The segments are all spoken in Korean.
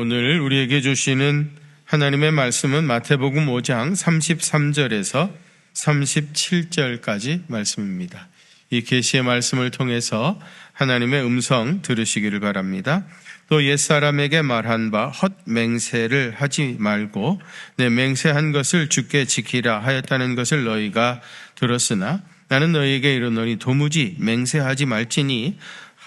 오늘 우리에게 주시는 하나님의 말씀은 마태복음 5장 33절에서 37절까지 말씀입니다. 이 계시의 말씀을 통해서 하나님의 음성 들으시기를 바랍니다. 또 옛사람에게 말한 바 헛 맹세를 하지 말고 내 맹세한 것을 주께 지키라 하였다는 것을 너희가 들었으나 나는 너희에게 이르노니 도무지 맹세하지 말지니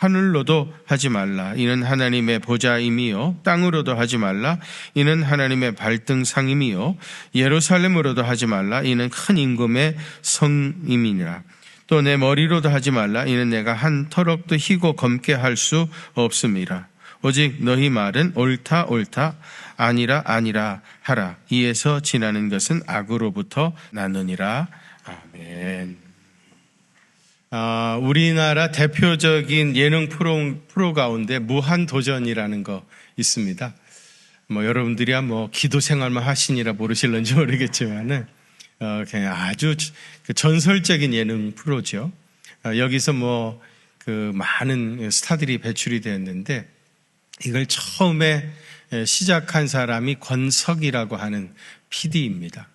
하늘로도 하지 말라. 이는 하나님의 보좌임이요. 땅으로도 하지 말라. 이는 하나님의 발등상임이요. 예루살렘으로도 하지 말라. 이는 큰 임금의 성임이니라. 또 내 머리로도 하지 말라. 이는 내가 한 터럭도 희고 검게 할 수 없음이라. 오직 너희 말은 옳다 옳다 아니라 아니라 하라. 이에서 지나는 것은 악으로부터 나느니라. 아멘. 아, 우리나라 대표적인 예능 프로, 프로 가운데 무한도전이라는 거 있습니다. 뭐 여러분들이야 뭐 기도 생활만 하시니라 모르실런지 모르겠지만은 어, 그냥 아주 그 전설적인 예능 프로죠. 어, 여기서 뭐 그 많은 스타들이 배출이 되었는데 이걸 처음에 시작한 사람이 권석이라고 하는 PD입니다.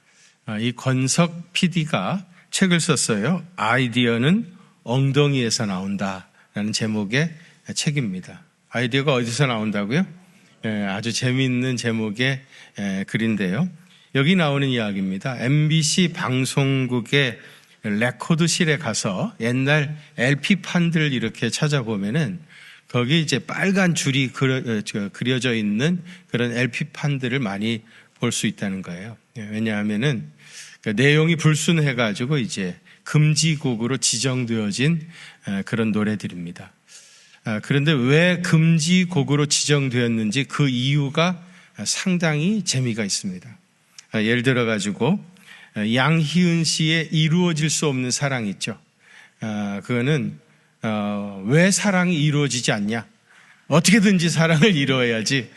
어, 이 권석 PD가 책을 썼어요. 아이디어는 엉덩이에서 나온다라는 제목의 책입니다. 아이디어가 어디서 나온다고요? 예, 아주 재미있는 제목의 예, 글인데요. 여기 나오는 이야기입니다. MBC 방송국의 레코드실에 가서 옛날 LP판들을 이렇게 찾아보면은 거기 이제 빨간 줄이 그려, 져 있는 그런 LP판들을 많이 볼 수 있다는 거예요. 예, 왜냐하면은 그 내용이 불순해가지고 이제 금지곡으로 지정되어진 그런 노래들입니다. 아, 그런데 왜 금지곡으로 지정되었는지 그 이유가 상당히 재미가 있습니다. 아, 예를 들어 가지고 양희은 씨의 이루어질 수 없는 사랑 있죠. 아, 그거는 어, 왜 사랑이 이루어지지 않냐? 어떻게든지 사랑을 이루어야지.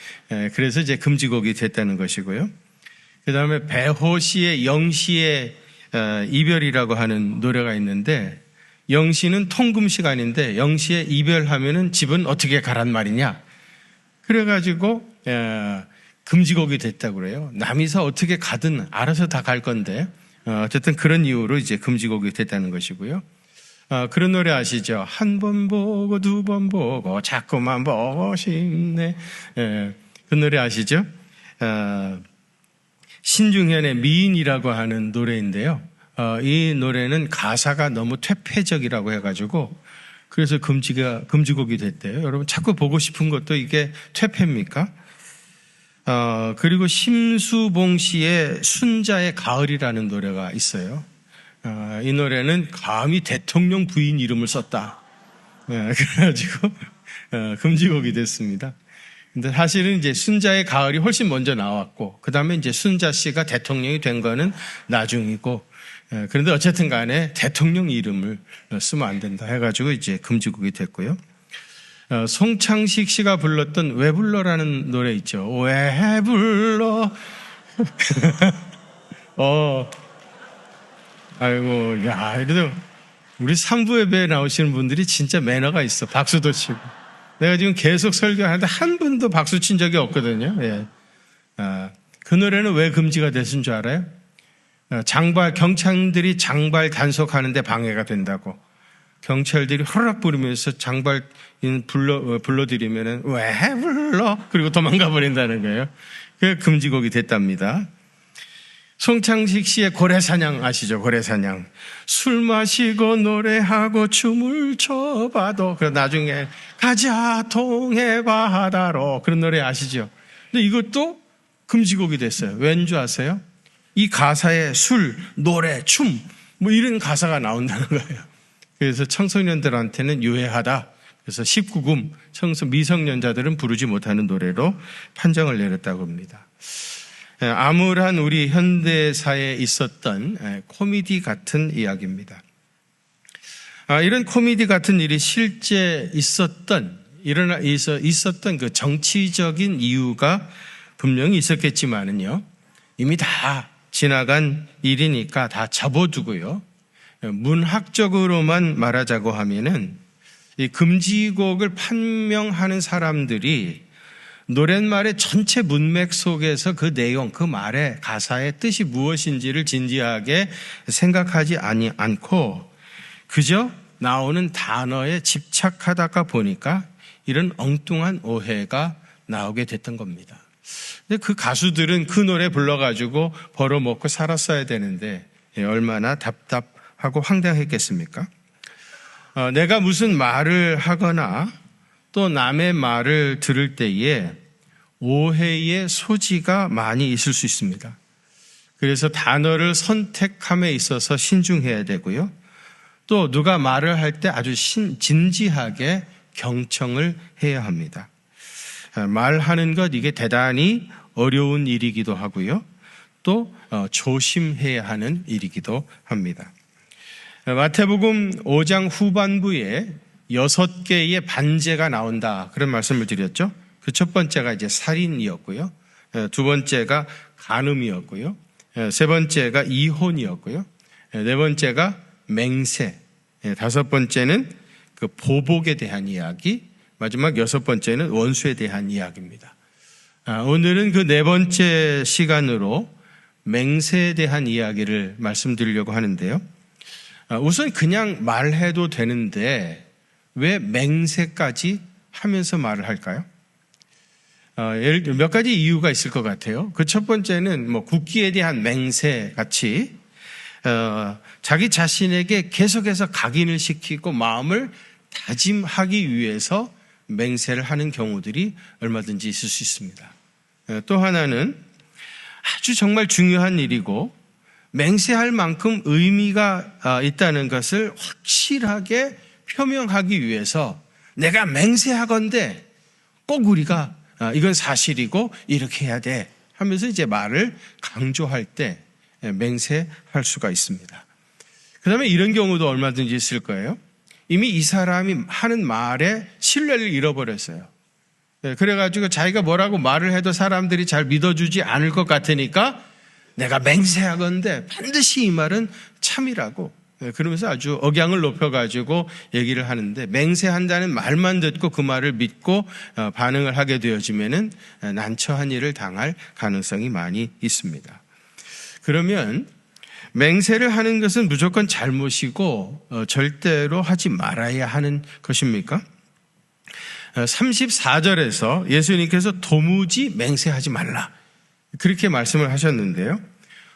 그래서 이제 금지곡이 됐다는 것이고요. 그 다음에 배호 씨의 영씨의 어, 이별이라고 하는 노래가 있는데 영시는 통금 시간인데 영시에 이별하면은 집은 어떻게 가란 말이냐? 그래가지고 어, 금지곡이 됐다고 그래요. 남이서 어떻게 가든 알아서 다 갈 건데 어, 어쨌든 그런 이유로 이제 금지곡이 됐다는 것이고요. 그런 노래 아시죠? 한 번 보고 두 번 보고 자꾸만 보고 싶네. 예, 그 노래 아시죠? 신중현의 미인이라고 하는 노래인데요. 어, 이 노래는 가사가 너무 퇴폐적이라고 해가지고 그래서 금지가 금지곡이 됐대요. 여러분 자꾸 보고 싶은 것도 이게 퇴폐입니까? 어, 그리고 심수봉 씨의 순자의 가을이라는 노래가 있어요. 어, 이 노래는 감히 대통령 부인 이름을 썼다. 네, 그래가지고 어, 금지곡이 됐습니다. 근데 사실은 이제 순자의 가을이 훨씬 먼저 나왔고, 그 다음에 이제 순자 씨가 대통령이 된 거는 나중이고, 예, 그런데 어쨌든 간에 대통령 이름을 쓰면 안 된다 해가지고 이제 금지곡이 됐고요. 어, 송창식 씨가 불렀던 왜 불러라는 노래 있죠. 왜 불러? 어, 아이고, 야, 그래도 우리 삼부 예배에 나오시는 분들이 진짜 매너가 있어. 박수도 치고. 내가 지금 계속 설교하는데 한 분도 박수 친 적이 없거든요. 예. 아, 그 노래는 왜 금지가 됐은 줄 알아요? 아, 장발, 경찰들이 장발 단속하는데 방해가 된다고. 경찰들이 허락 부르면서 장발 불러, 어, 불러드리면은 왜 불러? 그리고 도망가 버린다는 거예요. 그 금지곡이 됐답니다. 송창식 씨의 고래사냥 아시죠? 고래사냥. 술 마시고 노래하고 춤을 춰봐도, 그 나중에 가자 동해 바다로. 그런 노래 아시죠? 근데 이것도 금지곡이 됐어요. 왠 줄 아세요? 이 가사에 술, 노래, 춤, 뭐 이런 가사가 나온다는 거예요. 그래서 청소년들한테는 유해하다. 그래서 19금 청소 미성년자들은 부르지 못하는 노래로 판정을 내렸다고 합니다. 예, 암울한 우리 현대사에 있었던 예, 코미디 같은 이야기입니다. 아, 이런 코미디 같은 일이 실제 있었던, 일어나, 있었던 그 정치적인 이유가 분명히 있었겠지만은요, 이미 다 지나간 일이니까 다 접어두고요, 예, 문학적으로만 말하자고 하면은 이 금지곡을 판명하는 사람들이 노랫말의 전체 문맥 속에서 그 내용, 그 말의 가사의 뜻이 무엇인지를 진지하게 생각하지 아니 않고 그저 나오는 단어에 집착하다가 보니까 이런 엉뚱한 오해가 나오게 됐던 겁니다. 근데 그 가수들은 그 노래 불러가지고 벌어먹고 살았어야 되는데 예, 얼마나 답답하고 황당했겠습니까? 어, 내가 무슨 말을 하거나 또 남의 말을 들을 때에 오해의 소지가 많이 있을 수 있습니다. 그래서 단어를 선택함에 있어서 신중해야 되고요. 또 누가 말을 할 때 아주 신, 진지하게 경청을 해야 합니다. 아, 말하는 것 이게 대단히 어려운 일이기도 하고요. 또 어, 조심해야 하는 일이기도 합니다. 아, 마태복음 5장 후반부에 여섯 개의 반제가 나온다. 그런 말씀을 드렸죠. 그 첫 번째가 이제 살인이었고요. 아, 두 번째가 간음이었고요. 세 번째가 이혼이었고요. 네 번째가 맹세. 다섯 번째는 그 보복에 대한 이야기. 마지막 여섯 번째는 원수에 대한 이야기입니다. 오늘은 그 네 번째 시간으로 맹세에 대한 이야기를 말씀드리려고 하는데요. 우선 그냥 말해도 되는데 왜 맹세까지 하면서 말을 할까요? 몇 가지 이유가 있을 것 같아요. 그 첫 번째는 뭐 국기에 대한 맹세 같이 어, 자기 자신에게 계속해서 각인을 시키고 마음을 다짐하기 위해서 맹세를 하는 경우들이 얼마든지 있을 수 있습니다. 또 하나는 아주 정말 중요한 일이고 맹세할 만큼 의미가 아, 있다는 것을 확실하게 표명하기 위해서 내가 맹세하건대 꼭 우리가 아, 이건 사실이고 이렇게 해야 돼 하면서 이제 말을 강조할 때 맹세할 수가 있습니다. 그 다음에 이런 경우도 얼마든지 있을 거예요. 이미 이 사람이 하는 말에 신뢰를 잃어버렸어요. 네, 그래가지고 자기가 뭐라고 말을 해도 사람들이 잘 믿어주지 않을 것 같으니까 내가 맹세하건데 반드시 이 말은 참이라고 네, 그러면서 아주 억양을 높여가지고 얘기를 하는데 맹세한다는 말만 듣고 그 말을 믿고 어, 반응을 하게 되어지면은 난처한 일을 당할 가능성이 많이 있습니다. 그러면 맹세를 하는 것은 무조건 잘못이고 어, 절대로 하지 말아야 하는 것입니까? 34절에서 어, 예수님께서 도무지 맹세하지 말라. 그렇게 말씀을 하셨는데요.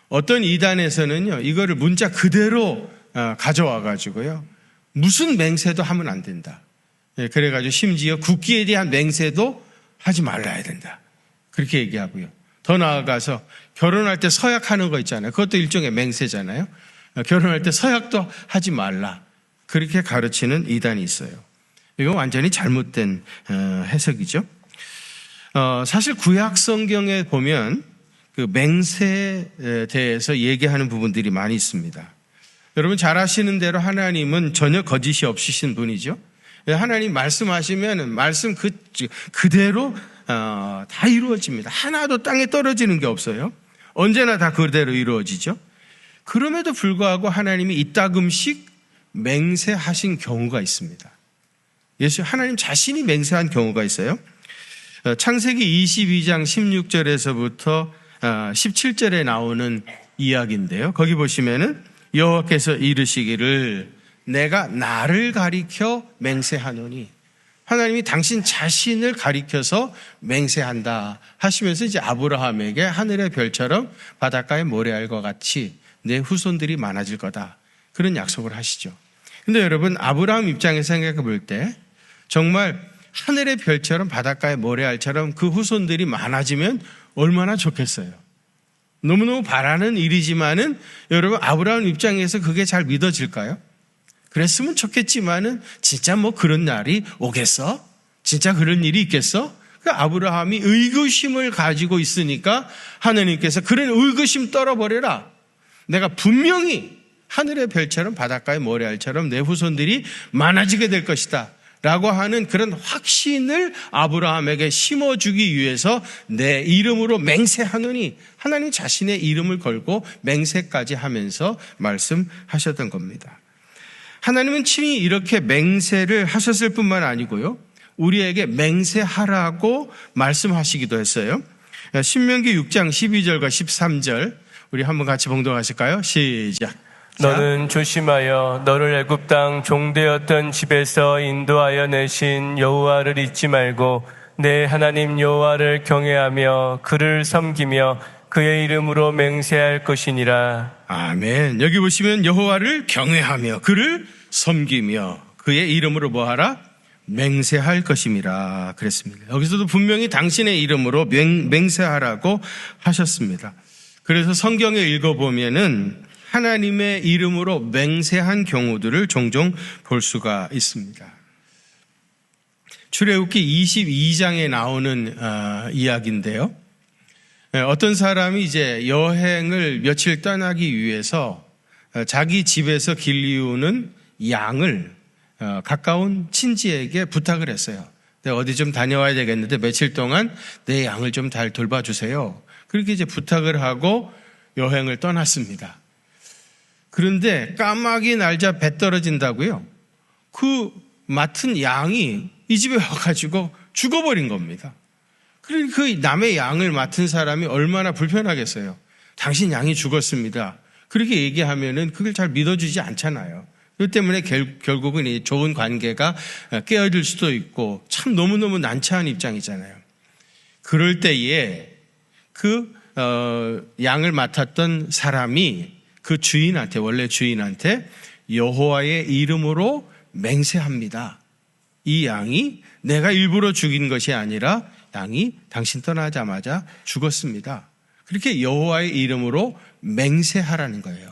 어떤 이단에서는요, 이거를 문자 그대로 어, 가져와 가지고요. 무슨 맹세도 하면 안 된다. 예, 그래가지고 심지어 국기에 대한 맹세도 하지 말라야 된다. 그렇게 얘기하고요. 더 나아가서 결혼할 때 서약하는 거 있잖아요. 그것도 일종의 맹세잖아요. 어, 결혼할 때 서약도 하지 말라. 그렇게 가르치는 이단이 있어요. 이건 완전히 잘못된 어, 해석이죠. 어, 사실 구약 성경에 보면 그 맹세에 대해서 얘기하는 부분들이 많이 있습니다. 여러분 잘 아시는 대로 하나님은 전혀 거짓이 없으신 분이죠. 하나님 말씀하시면 말씀 그, 그대로 어, 다 이루어집니다. 하나도 땅에 떨어지는 게 없어요. 언제나 다 그대로 이루어지죠. 그럼에도 불구하고 하나님이 이따금씩 맹세하신 경우가 있습니다. 예수 하나님 자신이 맹세한 경우가 있어요. 어, 창세기 22장 16절에서부터 17절에 어, 나오는 이야기인데요. 거기 보시면은 여호와께서 이르시기를 내가 나를 가리켜 맹세하노니 하나님이 당신 자신을 가리켜서 맹세한다 하시면서 이제 아브라함에게 하늘의 별처럼 바닷가의 모래알과 같이 내 후손들이 많아질 거다. 그런 약속을 하시죠. 근데 여러분 아브라함 입장에서 생각해 볼 때 정말 하늘의 별처럼 바닷가의 모래알처럼 그 후손들이 많아지면 얼마나 좋겠어요. 너무너무 바라는 일이지만은 여러분 아브라함 입장에서 그게 잘 믿어질까요? 그랬으면 좋겠지만은 진짜 뭐 그런 날이 오겠어? 진짜 그런 일이 있겠어? 그 아브라함이 의구심을 가지고 있으니까 하나님께서 그런 의구심 떨어버려라. 내가 분명히 하늘의 별처럼 바닷가의 모래알처럼 내 후손들이 많아지게 될 것이다. 라고 하는 그런 확신을 아브라함에게 심어주기 위해서 내 이름으로 맹세하느니 하나님 자신의 이름을 걸고 맹세까지 하면서 말씀하셨던 겁니다. 하나님은 친히 이렇게 맹세를 하셨을 뿐만 아니고요. 우리에게 맹세하라고 말씀하시기도 했어요. 신명기 6장 12절과 13절 우리 한번 같이 봉독하실까요? 시작. 너는 조심하여 너를 애굽 땅 종되었던 집에서 인도하여 내신 여호와를 잊지 말고 내 하나님 여호와를 경외하며 그를 섬기며 그의 이름으로 맹세할 것이니라. 아멘. 여기 보시면 여호와를 경외하며 그를 섬기며 그의 이름으로 뭐하라? 맹세할 것임이라 그랬습니다. 여기서도 분명히 당신의 이름으로 맹, 맹세하라고 하셨습니다. 그래서 성경에 읽어보면은 하나님의 이름으로 맹세한 경우들을 종종 볼 수가 있습니다. 출애굽기 22장에 나오는 어, 이야기인데요. 네, 어떤 사람이 이제 여행을 며칠 떠나기 위해서 어, 자기 집에서 길리우는 양을 어, 가까운 친지에게 부탁을 했어요. 내가 어디 좀 다녀와야 되겠는데 며칠 동안 내 양을 좀 잘 돌봐주세요. 그렇게 이제 부탁을 하고 여행을 떠났습니다. 그런데 까마귀 날자 배 떨어진다고요. 그 맡은 양이 이 집에 와가지고 죽어버린 겁니다. 그 남의 양을 맡은 사람이 얼마나 불편하겠어요. 당신 양이 죽었습니다. 그렇게 얘기하면은 그걸 잘 믿어주지 않잖아요. 그 때문에 결, 결국은 이 좋은 관계가 깨어질 수도 있고 참 너무너무 난처한 입장이잖아요. 그럴 때에 그 어, 양을 맡았던 사람이 그 주인한테 원래 주인한테 여호와의 이름으로 맹세합니다. 이 양이 내가 일부러 죽인 것이 아니라 양이 당신 떠나자마자 죽었습니다. 그렇게 여호와의 이름으로 맹세하라는 거예요.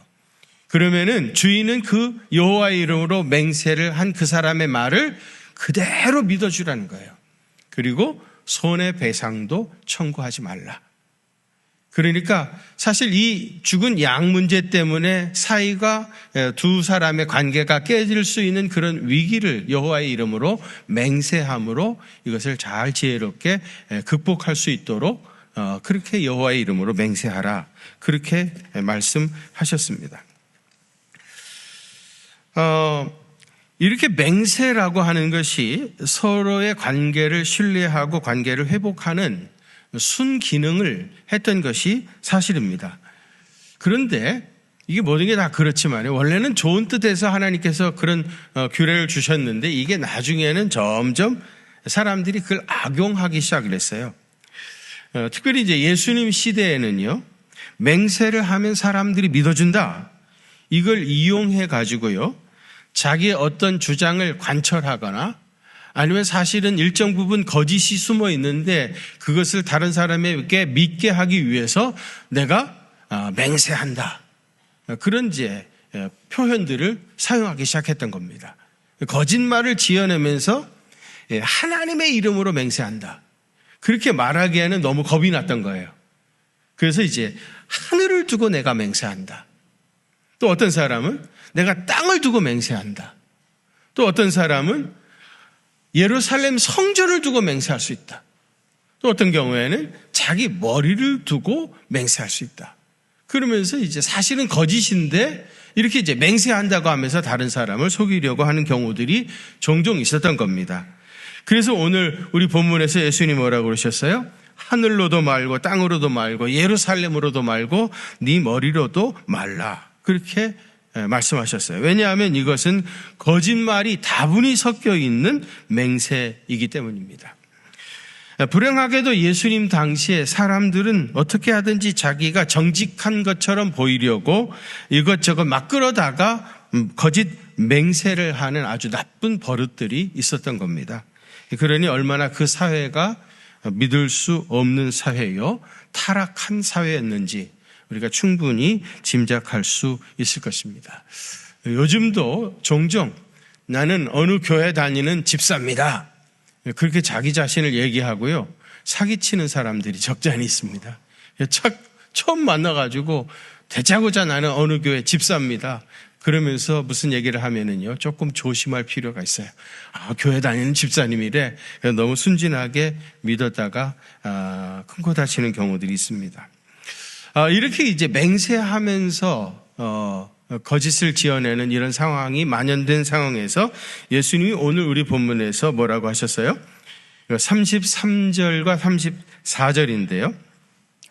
그러면은 주인은 그 여호와의 이름으로 맹세를 한 그 사람의 말을 그대로 믿어주라는 거예요. 그리고 손해배상도 청구하지 말라. 그러니까 사실 이 죽은 양 문제 때문에 사이가 두 사람의 관계가 깨질 수 있는 그런 위기를 여호와의 이름으로 맹세함으로 이것을 잘 지혜롭게 극복할 수 있도록 어, 그렇게 여호와의 이름으로 맹세하라 그렇게 말씀하셨습니다. 어, 이렇게 맹세라고 하는 것이 서로의 관계를 신뢰하고 관계를 회복하는 순기능을 했던 것이 사실입니다. 그런데 이게 모든 게 다 그렇지만 원래는 좋은 뜻에서 하나님께서 그런 어, 규례를 주셨는데 이게 나중에는 점점 사람들이 그걸 악용하기 시작을 했어요. 어, 특별히 이제 예수님 시대에는요, 맹세를 하면 사람들이 믿어준다. 이걸 이용해 가지고요, 자기의 어떤 주장을 관철하거나 아니면 사실은 일정 부분 거짓이 숨어 있는데 그것을 다른 사람에게 믿게 하기 위해서 내가 아, 맹세한다. 그런 이제 표현들을 사용하기 시작했던 겁니다. 거짓말을 지어내면서 예, 하나님의 이름으로 맹세한다. 그렇게 말하기에는 너무 겁이 났던 거예요. 그래서 이제 하늘을 두고 내가 맹세한다. 또 어떤 사람은 내가 땅을 두고 맹세한다. 또 어떤 사람은 예루살렘 성전을 두고 맹세할 수 있다. 또 어떤 경우에는 자기 머리를 두고 맹세할 수 있다. 그러면서 이제 사실은 거짓인데 이렇게 이제 맹세한다고 하면서 다른 사람을 속이려고 하는 경우들이 종종 있었던 겁니다. 그래서 오늘 우리 본문에서 예수님이 뭐라고 그러셨어요? 하늘로도 말고 땅으로도 말고 예루살렘으로도 말고 네 머리로도 말라. 그렇게 예, 말씀하셨어요. 왜냐하면 이것은 거짓말이 다분히 섞여 있는 맹세이기 때문입니다. 예, 불행하게도 예수님 당시에 사람들은 어떻게 하든지 자기가 정직한 것처럼 보이려고 이것저것 막 끌어다가 음, 거짓 맹세를 하는 아주 나쁜 버릇들이 있었던 겁니다. 그러니 얼마나 그 사회가 믿을 수 없는 사회요, 타락한 사회였는지 우리가 충분히 짐작할 수 있을 것입니다. 요즘도 종종 나는 어느 교회 다니는 집사입니다. 그렇게 자기 자신을 얘기하고요. 사기치는 사람들이 적잖이 있습니다. 착, 처음 만나가지고 대자고자 나는 어느 교회 집사입니다. 그러면서 무슨 얘기를 하면은요, 조금 조심할 필요가 있어요. 아, 교회 다니는 집사님이래. 너무 순진하게 믿었다가, 아, 큰코 다치는 경우들이 있습니다. 어, 이렇게 이제 맹세하면서 어, 어, 거짓을 지어내는 이런 상황이 만연된 상황에서 예수님이 오늘 우리 본문에서 뭐라고 하셨어요? 33절과 34절인데요.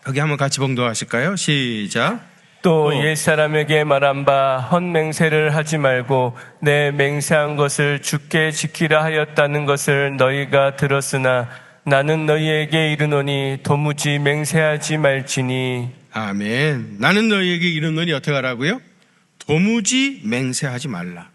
거기 한번 같이 봉독하실까요? 시작. 또또 옛사람에게 말한 바 헛맹세를 하지 말고 내 맹세한 것을 죽게 지키라 하였다는 것을 너희가 들었으나 나는 너희에게 이르노니 도무지 맹세하지 말지니 아멘. 나는 너희에게 이르노니 어떻게 하라고요? 도무지 맹세하지 말라.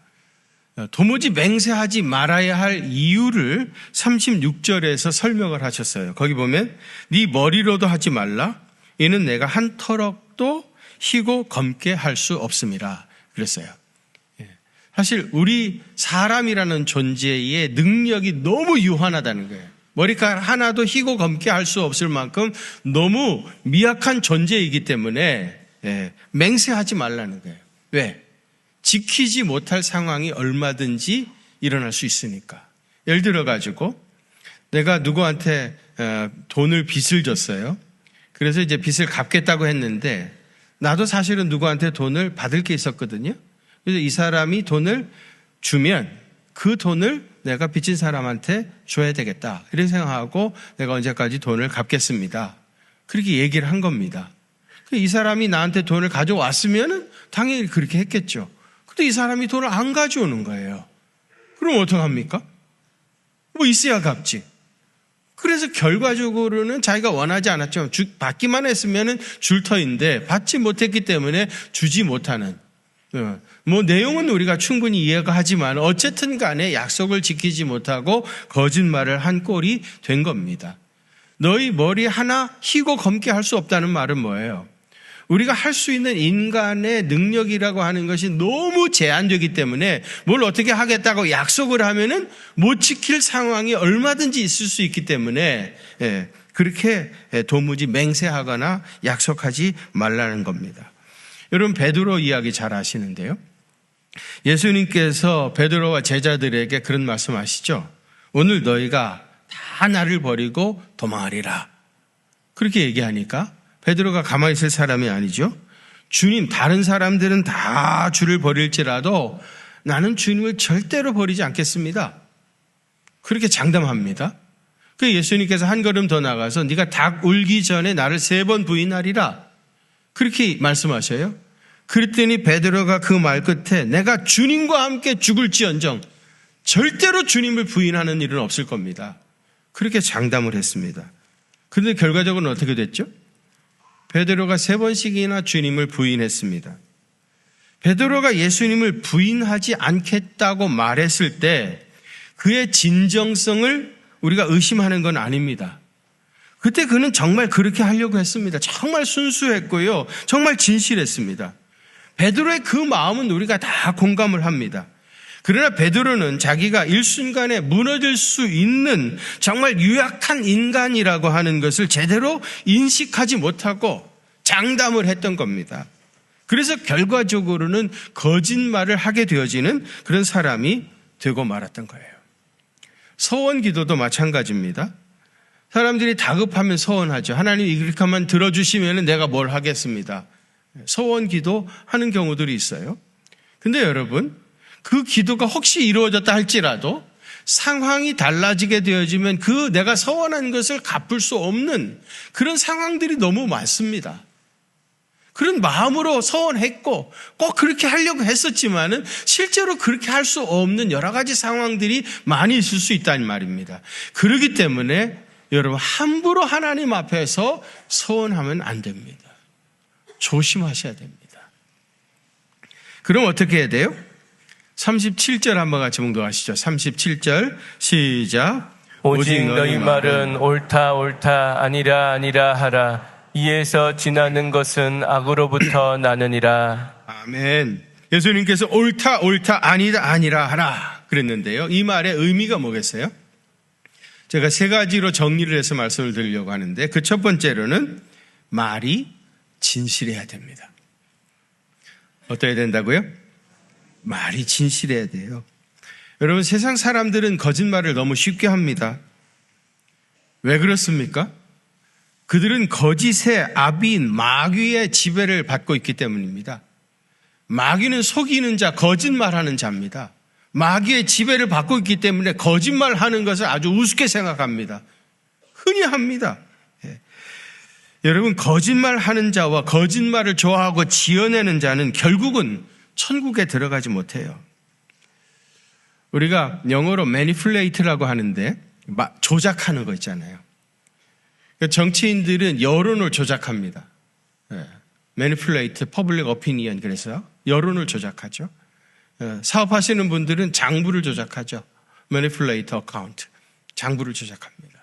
어, 도무지 맹세하지 말아야 할 이유를 36절에서 설명을 하셨어요. 거기 보면 네 머리로도 하지 말라. 이는 내가 한 터럭도 희고 검게 할 수 없습니다. 그랬어요. 예. 사실 우리 사람이라는 존재의 능력이 너무 유한하다는 거예요. 머리카락 하나도 희고 검게 할 수 없을 만큼 너무 미약한 존재이기 때문에 예, 맹세하지 말라는 거예요. 왜? 지키지 못할 상황이 얼마든지 일어날 수 있으니까. 예를 들어 가지고 내가 누구한테 어, 돈을 빚을 줬어요. 그래서 이제 빚을 갚겠다고 했는데 나도 사실은 누구한테 돈을 받을 게 있었거든요. 그래서 이 사람이 돈을 주면 그 돈을 내가 빚진 사람한테 줘야 되겠다. 이렇게 생각하고 내가 언제까지 돈을 갚겠습니다. 그렇게 얘기를 한 겁니다. 이 사람이 나한테 돈을 가져왔으면 당연히 그렇게 했겠죠. 근데 이 사람이 돈을 안 가져오는 거예요. 그럼 어떡합니까? 뭐 있어야 갚지. 그래서 결과적으로는 자기가 원하지 않았죠. 주, 받기만 했으면 줄 터인데 받지 못했기 때문에 주지 못하는. 어, 뭐 내용은 우리가 충분히 이해가 하지만 어쨌든 간에 약속을 지키지 못하고 거짓말을 한 꼴이 된 겁니다. 너희 머리 하나 희고 검게 할 수 없다는 말은 뭐예요? 우리가 할 수 있는 인간의 능력이라고 하는 것이 너무 제한되기 때문에 뭘 어떻게 하겠다고 약속을 하면은 못 지킬 상황이 얼마든지 있을 수 있기 때문에 예, 그렇게 도무지 맹세하거나 약속하지 말라는 겁니다. 여러분 베드로 이야기 잘 아시는데요. 예수님께서 베드로와 제자들에게 그런 말씀하시죠. 오늘 너희가 다 나를 버리고 도망하리라. 그렇게 얘기하니까 베드로가 가만히 있을 사람이 아니죠. 주님, 다른 사람들은 다 주를 버릴지라도 나는 주님을 절대로 버리지 않겠습니다. 그렇게 장담합니다. 그 예수님께서 한 걸음 더 나가서 네가 닭 울기 전에 나를 세 번 부인하리라. 그렇게 말씀하셔요. 그랬더니 베드로가 그 말 끝에 내가 주님과 함께 죽을지언정 절대로 주님을 부인하는 일은 없을 겁니다. 그렇게 장담을 했습니다. 그런데 결과적으로는 어떻게 됐죠? 베드로가 세 번씩이나 주님을 부인했습니다. 베드로가 예수님을 부인하지 않겠다고 말했을 때 그의 진정성을 우리가 의심하는 건 아닙니다. 그때 그는 정말 그렇게 하려고 했습니다. 정말 순수했고요. 정말 진실했습니다. 베드로의 그 마음은 우리가 다 공감을 합니다. 그러나 베드로는 자기가 일순간에 무너질 수 있는 정말 유약한 인간이라고 하는 것을 제대로 인식하지 못하고 장담을 했던 겁니다. 그래서 결과적으로는 거짓말을 하게 되어지는 그런 사람이 되고 말았던 거예요. 서원 기도도 마찬가지입니다. 사람들이 다급하면 서원하죠. 하나님 이렇게 하면 들어주시면 내가 뭘 하겠습니다. 서원 기도 하는 경우들이 있어요. 근데 여러분, 그 기도가 혹시 이루어졌다 할지라도 상황이 달라지게 되어지면 그 내가 서원한 것을 갚을 수 없는 그런 상황들이 너무 많습니다. 그런 마음으로 서원했고 꼭 그렇게 하려고 했었지만은 실제로 그렇게 할 수 없는 여러 가지 상황들이 많이 있을 수 있다는 말입니다. 그렇기 때문에 여러분 함부로 하나님 앞에서 서원하면 안 됩니다. 조심하셔야 됩니다. 그럼 어떻게 해야 돼요? 37절 한번 같이 봉독하시죠. 37절 시작. 오직 너희 말은 옳다 옳다 아니라 아니라 하라 이에서 지나는 것은 악으로부터 나느니라 아멘. 예수님께서 옳다 옳다 아니다 아니라 하라 그랬는데요. 이 말의 의미가 뭐겠어요? 제가 세 가지로 정리를 해서 말씀을 드리려고 하는데 그 첫 번째로는 말이 진실해야 됩니다. 어떠해야 된다고요? 말이 진실해야 돼요. 여러분 세상 사람들은 거짓말을 너무 쉽게 합니다. 왜 그렇습니까? 그들은 거짓의 아비인 마귀의 지배를 받고 있기 때문입니다. 마귀는 속이는 자, 거짓말하는 자입니다. 마귀의 지배를 받고 있기 때문에 거짓말하는 것을 아주 우습게 생각합니다. 흔히 합니다. 예. 여러분 거짓말 하는 자와 거짓말을 좋아하고 지어내는 자는 결국은 천국에 들어가지 못해요. 우리가 영어로 manipulate라고 하는데 조작하는 거 있잖아요. 그러니까 정치인들은 여론을 조작합니다. 예. manipulate public opinion 그래서 여론을 조작하죠. 예. 사업하시는 분들은 장부를 조작하죠. manipulate account 장부를 조작합니다.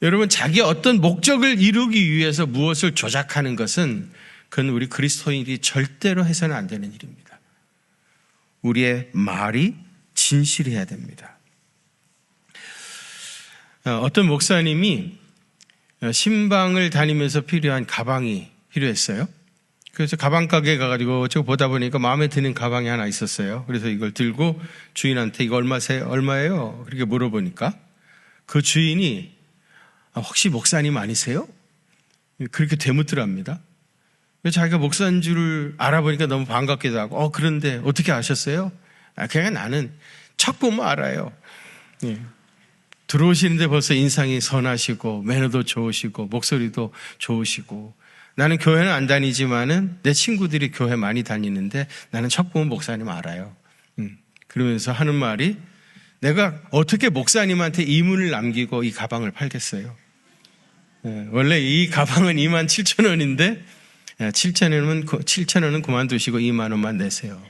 여러분 자기 어떤 목적을 이루기 위해서 무엇을 조작하는 것은 그건 우리 그리스도인이 절대로 해서는 안 되는 일입니다. 우리의 말이 진실해야 됩니다. 어, 어떤 목사님이 신방을 다니면서 필요한 가방이 필요했어요. 그래서 가방 가게에 가가지고 저 보다 보니까 마음에 드는 가방이 하나 있었어요. 그래서 이걸 들고 주인한테 이거 얼마세요? 얼마예요? 그렇게 물어보니까 그 주인이 아, 혹시 목사님 아니세요? 그렇게 되묻더랍니다. 자기가 목사인 줄 알아보니까 너무 반갑기도 하고, 어, 그런데 어떻게 아셨어요? 아, 그냥 나는 척 보면 알아요. 예. 들어오시는데 벌써 인상이 선하시고, 매너도 좋으시고, 목소리도 좋으시고, 나는 교회는 안 다니지만은 내 친구들이 교회 많이 다니는데 나는 척 보면 목사님 알아요. 음. 그러면서 하는 말이 내가 어떻게 목사님한테 이문을 남기고 이 가방을 팔겠어요? 예, 원래 이 가방은 2만 7천 원인데 7천 원은 7천 원은 그만두시고 2만 원만 내세요.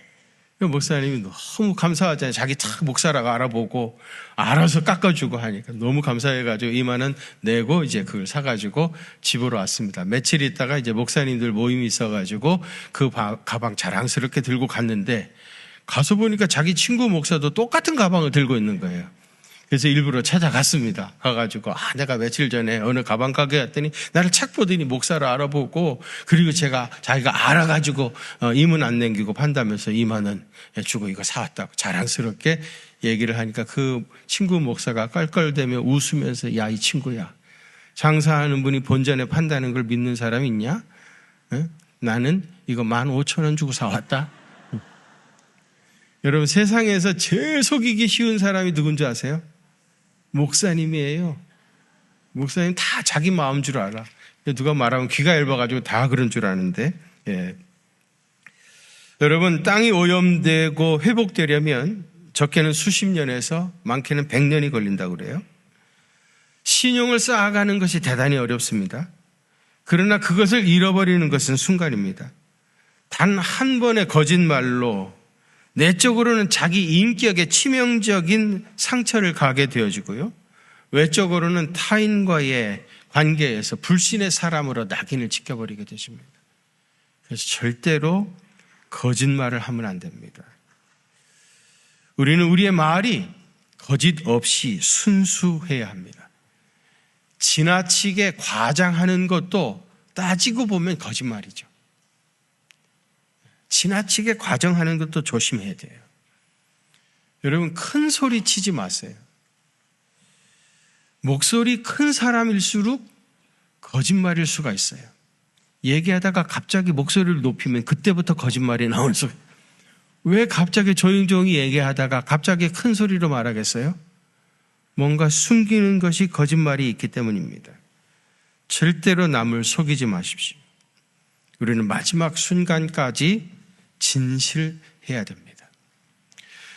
목사님이 너무 감사하잖아요. 자기 탁 목사라고 알아보고 알아서 깎아주고 하니까 너무 감사해가지고 2만 원 내고 이제 그걸 사가지고 집으로 왔습니다. 며칠 있다가 이제 목사님들 모임이 있어가지고 그 가방 자랑스럽게 들고 갔는데 가서 보니까 자기 친구 목사도 똑같은 가방을 들고 있는 거예요. 그래서 일부러 찾아갔습니다. 가가지고, 아, 내가 며칠 전에 어느 가방 가게 갔더니 나를 착 보더니 목사를 알아보고, 그리고 제가 자기가 알아가지고, 어, 임은 안 남기고 판다면서 2만원 주고 이거 사왔다고 자랑스럽게 얘기를 하니까 그 친구 목사가 깔깔대며 웃으면서, 야, 이 친구야. 장사하는 분이 본전에 판다는 걸 믿는 사람 있냐? 에? 나는 이거 15,000원 주고 사왔다. 여러분 세상에서 제일 속이기 쉬운 사람이 누군지 아세요? 목사님이에요. 목사님 다 자기 마음 줄 알아. 누가 말하면 귀가 얇아가지고 다 그런 줄 아는데. 예. 여러분 땅이 오염되고 회복되려면 적게는 수십 년에서 많게는 백 년이 걸린다고 그래요. 신용을 쌓아가는 것이 대단히 어렵습니다. 그러나 그것을 잃어버리는 것은 순간입니다. 단 한 번의 거짓말로 내적으로는 자기 인격에 치명적인 상처를 가게 되어지고요. 외적으로는 타인과의 관계에서 불신의 사람으로 낙인을 찍혀버리게 되십니다. 그래서 절대로 거짓말을 하면 안 됩니다. 우리는 우리의 말이 거짓 없이 순수해야 합니다. 지나치게 과장하는 것도 따지고 보면 거짓말이죠. 지나치게 과정하는 것도 조심해야 돼요. 여러분, 큰 소리 치지 마세요. 목소리 큰 사람일수록 거짓말일 수가 있어요. 얘기하다가 갑자기 목소리를 높이면 그때부터 거짓말이 나오는 소리. 왜 갑자기 조용조용히 얘기하다가 갑자기 큰 소리로 말하겠어요? 뭔가 숨기는 것이 거짓말이 있기 때문입니다. 절대로 남을 속이지 마십시오. 우리는 마지막 순간까지 진실해야 됩니다.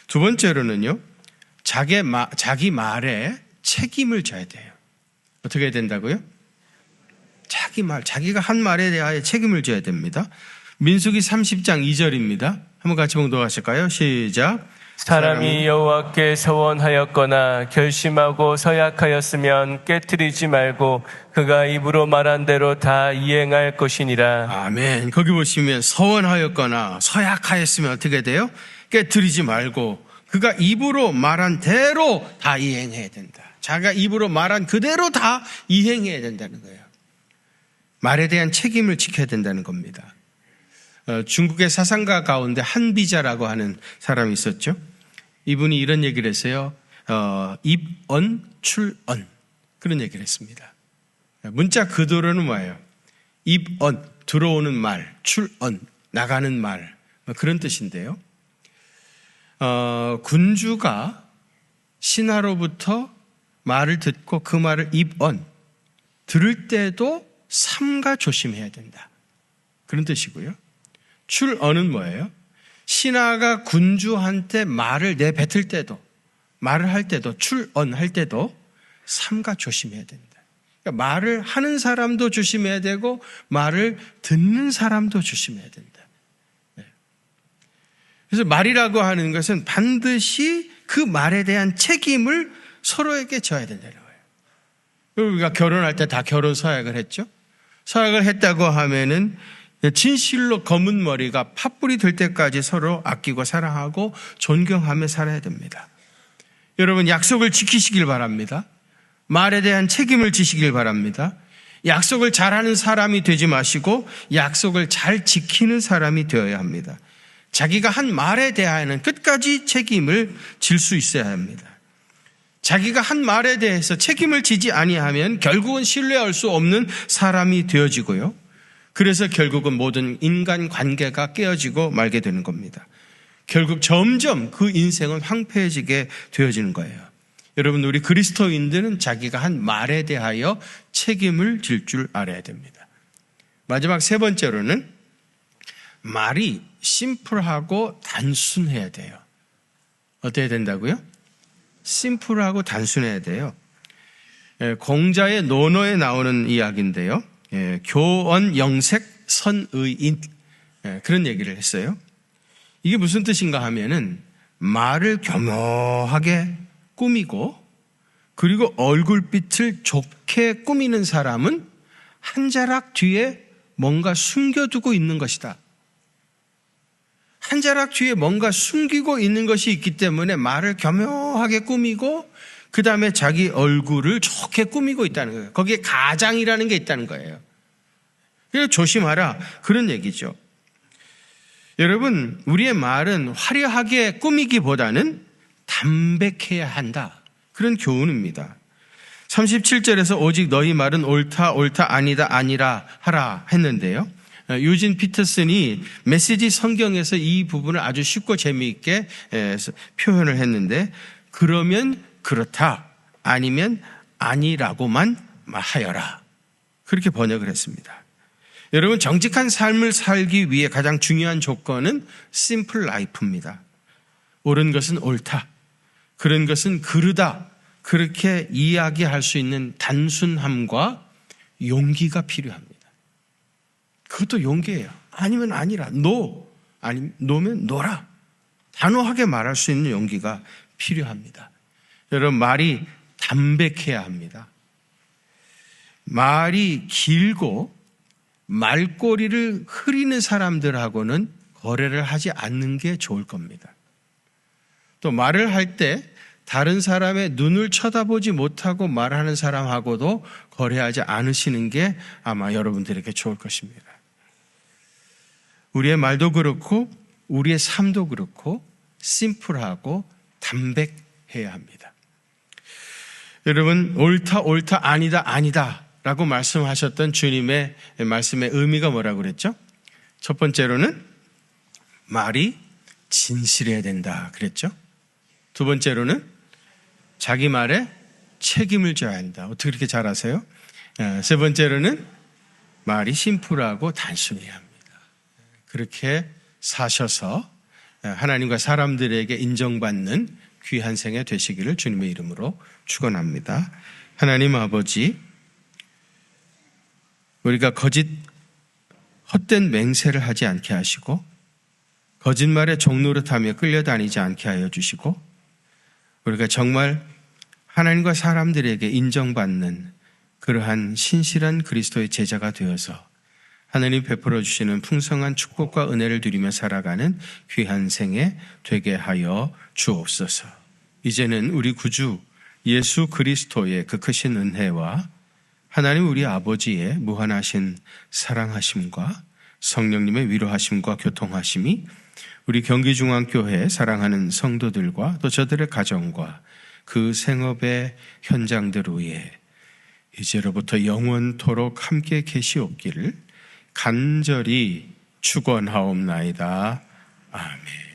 두 번째로는요, 자기, 마, 자기 말에 책임을 져야 돼요. 어떻게 해야 된다고요? 자기 말, 자기가 한 말에 대하여 책임을 져야 됩니다. 민수기 30장 2절입니다. 한번 같이 봉독하실까요? 시작. 사람이 여호와께 서원하였거나 결심하고 서약하였으면 깨뜨리지 말고 그가 입으로 말한 대로 다 이행할 것이니라. 아멘. 거기 보시면 서원하였거나 서약하였으면 어떻게 돼요? 깨뜨리지 말고 그가 입으로 말한 대로 다 이행해야 된다. 자기가 입으로 말한 그대로 다 이행해야 된다는 거예요. 말에 대한 책임을 지켜야 된다는 겁니다. 어, 중국의 사상가 가운데 한비자라고 하는 사람이 있었죠. 이분이 이런 얘기를 했어요. 어, 입언, 출언. 그런 얘기를 했습니다. 문자 그대로는 뭐예요? 입언, 들어오는 말, 출언, 나가는 말. 뭐 그런 뜻인데요. 어, 군주가 신하로부터 말을 듣고 그 말을 입언 들을 때도 삼가 조심해야 된다. 그런 뜻이고요. 출언은 뭐예요? 신하가 군주한테 말을 내뱉을 때도 말을 할 때도 출언할 때도 삼가 조심해야 된다. 그러니까 말을 하는 사람도 조심해야 되고 말을 듣는 사람도 조심해야 된다. 네. 그래서 말이라고 하는 것은 반드시 그 말에 대한 책임을 서로에게 져야 된다는 거예요. 우리가 결혼할 때 다 결혼 서약을 했죠. 서약을 했다고 하면은 진실로 검은 머리가 팥불이 될 때까지 서로 아끼고 사랑하고 존경하며 살아야 됩니다. 여러분 약속을 지키시길 바랍니다. 말에 대한 책임을 지시길 바랍니다. 약속을 잘하는 사람이 되지 마시고 약속을 잘 지키는 사람이 되어야 합니다. 자기가 한 말에 대하여는 끝까지 책임을 질 수 있어야 합니다. 자기가 한 말에 대해서 책임을 지지 아니하면 결국은 신뢰할 수 없는 사람이 되어지고요. 그래서 결국은 모든 인간 관계가 깨어지고 말게 되는 겁니다. 결국 점점 그 인생은 황폐해지게 되어지는 거예요. 여러분, 우리 그리스도인들은 자기가 한 말에 대하여 책임을 질 줄 알아야 됩니다. 마지막 세 번째로는 말이 심플하고 단순해야 돼요. 어때야 된다고요? 심플하고 단순해야 돼요. 예, 공자의 논어에 나오는 이야기인데요. 예, 교언 영색 선의인 예, 그런 얘기를 했어요. 이게 무슨 뜻인가 하면은 말을 교묘하게 꾸미고 그리고 얼굴빛을 좋게 꾸미는 사람은 한 자락 뒤에 뭔가 숨겨두고 있는 것이다. 한 자락 뒤에 뭔가 숨기고 있는 것이 있기 때문에 말을 교묘하게 꾸미고 그 다음에 자기 얼굴을 좋게 꾸미고 있다는 거예요. 거기에 가장이라는 게 있다는 거예요. 그래서 조심하라. 그런 얘기죠. 여러분, 우리의 말은 화려하게 꾸미기보다는 담백해야 한다. 그런 교훈입니다. 37절에서 오직 너희 말은 옳다, 옳다, 아니다, 아니라 하라 했는데요. 어, 유진 피터슨이 메시지 성경에서 이 부분을 아주 쉽고 재미있게 표현을 했는데, 그러면 그렇다, 아니면 아니라고만 하여라. 그렇게 번역을 했습니다. 여러분, 정직한 삶을 살기 위해 가장 중요한 조건은 심플 라이프입니다. 옳은 것은 옳다. 그런 것은 그르다. 그렇게 이야기할 수 있는 단순함과 용기가 필요합니다. 그것도 용기예요. 아니면 아니라, 노. 아니, 노면 노라. 단호하게 말할 수 있는 용기가 필요합니다. 여러분, 말이 담백해야 합니다. 말이 길고 말꼬리를 흐리는 사람들하고는 거래를 하지 않는 게 좋을 겁니다. 또 말을 할 때 다른 사람의 눈을 쳐다보지 못하고 말하는 사람하고도 거래하지 않으시는 게 아마 여러분들에게 좋을 것입니다. 우리의 말도 그렇고 우리의 삶도 그렇고 심플하고 담백해야 합니다. 여러분 옳다 옳다 아니다 아니다 라고 말씀하셨던 주님의 말씀의 의미가 뭐라고 그랬죠? 첫 번째로는 말이 진실해야 된다 그랬죠? 두 번째로는 자기 말에 책임을 져야 한다. 어떻게 그렇게 잘 아세요? 어, 세 번째로는 말이 심플하고 단순해야 합니다. 그렇게 사셔서 어, 하나님과 사람들에게 인정받는 귀한 생애 되시기를 주님의 이름으로 축원합니다. 하나님 아버지 우리가 거짓 헛된 맹세를 하지 않게 하시고 거짓말에 종노릇하며 끌려다니지 않게 하여 주시고 우리가 정말 하나님과 사람들에게 인정받는 그러한 신실한 그리스도의 제자가 되어서 하나님 베풀어 주시는 풍성한 축복과 은혜를 누리며 살아가는 귀한 생에 되게 하여 주옵소서. 이제는 우리 구주 예수 그리스도의 그 크신 은혜와 하나님 우리 아버지의 무한하신 사랑하심과 성령님의 위로하심과 교통하심이 우리 경기중앙교회 사랑하는 성도들과 또 저들의 가정과 그 생업의 현장들 위에 이제로부터 영원토록 함께 계시옵기를 간절히 축원하옵나이다. 아멘.